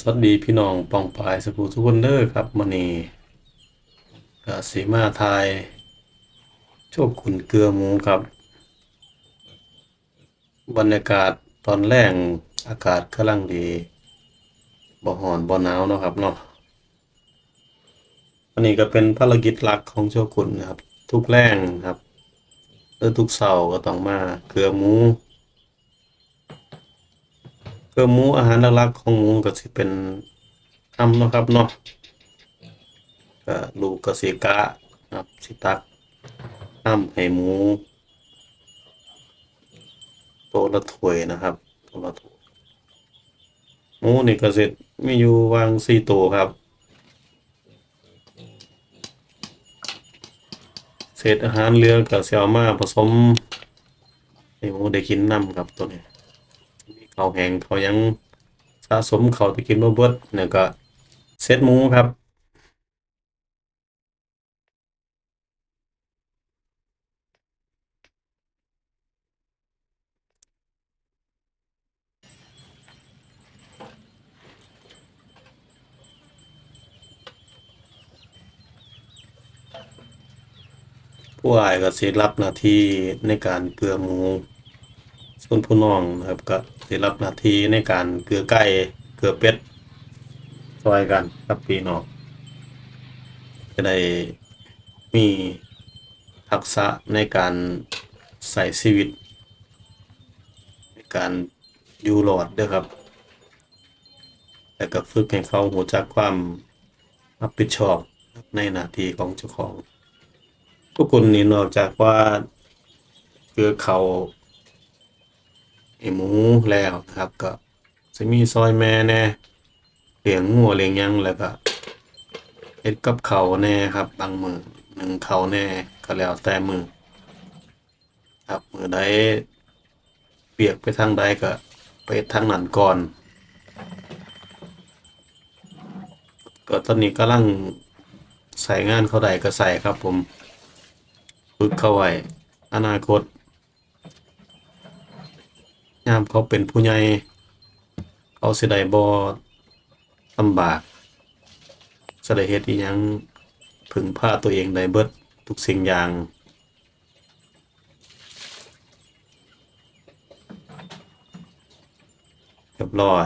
สวัสดีพี่น้องปองปายสกูทุกคนเด้อครับมื้อนี้ก็สิมาไทย โชคขุนเกลือหมูครับ บรรยากาศตอนแรงอากาศกำลังดีบ่ร้อนบ่หนาวเนาะครับเนาะอันนี้ก็เป็นภารกิจหลักของโชคขุนนะครับ ทุกแรงครับหรือทุกเสาร์ก็ต้องมาเกลือหมู กลือหมูอาหารหลักๆของหมูก็สิเป็นทำเนาะครับเนาะก็ลูกก็สิกะครับสิตักน้ำให้หมูโตละถ้วยนะครับโตละถ้วยหมูนี่ก็สิมีอยู่วางสี่ตัวครับ เศษอาหารเหลือก็สิเอามาผสมให้หมูได้กินน้ำครับตัวนี้ มีข้าแหงเขายังสะสมเขาวที่กินบ่เบิดเนี่ยก็เซตหมูครับผู้อายก็สิรับหน้าที่ในการเกลือหมู ส่วนผู้น้องนะครับก็สิรับหน้าที่ในการเกลือไก่เกลือเป็ดซอยกันครับพี่น้องจะได้มีทักษะในการใส่ชีวิต ในการอยู่รอดด้อครับแล้วก็ฝึกให้เขารู้จักความรับผิดชอบในหน้าที่ของเจ้าของทุกคนนี่นอกจากว่าเกลือเขา ไอหมูแล้วนะครับก็จะมีซอยแม่แน่เลี้ยงงัวเลี้ยงยังแล้วก็เฮ็ดกับเขาแน่ครับบางมือหนึ่งเขาแน่ก็แล้วแต่มือครับมือใดเปียกไปทางใดก็ไปทางนั้นก่อน ก็ตอนนี้กำลังใส่งานเขาใดก็ใส่ครับผมฝึกเข้าไว้อนาคต ยามเขาเป็นผู้ใหญ่เขาสิได้บ่ลำบากสิได้เฮ็ดอีหยังพึ่งพาตัวเองได้เบิดทุกสิ่งอย่าง เรียบร้อย